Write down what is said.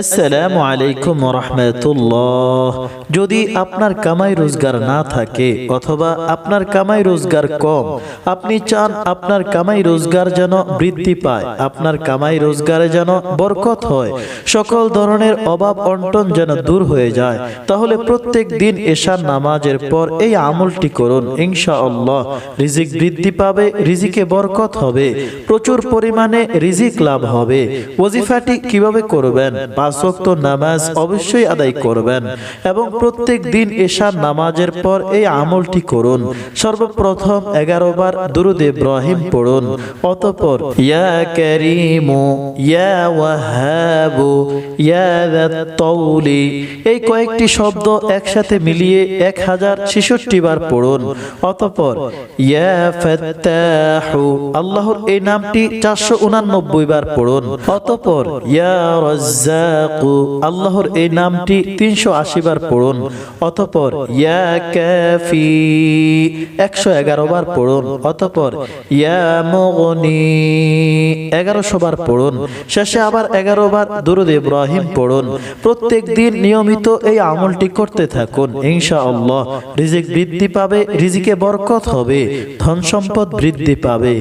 আসসালামু আলাইকুম রহমতুল্লাহ যদি আপনার কামাই রোজগার না থাকে অথবা আপনার কামাই রোজগার কম, আপনি চান আপনার কামাই রোজগার যেন বৃদ্ধি পায়, আপনার কামাই রোজগারে যেন বরকত হয়, সকল ধরনের অভাব অন্টন যেন দূর হয়ে যায়, তাহলে প্রত্যেক দিন এশার নামাজের পর এই আমলটি করুন, ইনশাআল্লাহ। রিজিক বৃদ্ধি পাবে, রিজিকে বরকত হবে, প্রচুর পরিমাণে রিজিক লাভ হবে। ওজিফাটি কীভাবে করবেন? পাঁচ ওয়াক্ত নামাজ অবশ্যই আদায় করবেন এবং প্রত্যেক দিন এশার নামাজের পর এই আমলটি করুন। সর্বপ্রথম এগারো বার দুরুদ ইব্রাহিম পড়ুন। অতপর, ইয়া করিমু, ইয়া ওয়াহাবু, ইয়া তৌলি এই কয়েকটি শব্দ একসাথে মিলিয়ে এক হাজার ছেষট্টি বার পড়ুন। অতপর, ইয়া ফাত্তাহু আল্লাহর এই নামটি চারশো উনানব্বই বার পড়ুন। অতপর, ইয়া রাজ্জাকু আল্লাহর এই নামটি তিনশো আশি বার পড়ুন, অতপর ইয়া কাফি একশো এগারো বার পড়ুন, অতপর ইয়া মুগনি এগারোশো বার পড়ুন, শেষে আবার এগারো বার দুরুদ ইব্রাহিম পড়ুন। প্রত্যেক দিন নিয়মিত এই আমলটি করতে থাকুন, ইনশাআল্লাহ। রিজিক বৃদ্ধি পাবে, রিজিকে বরকত হবে, ধন সম্পদ বৃদ্ধি পাবে।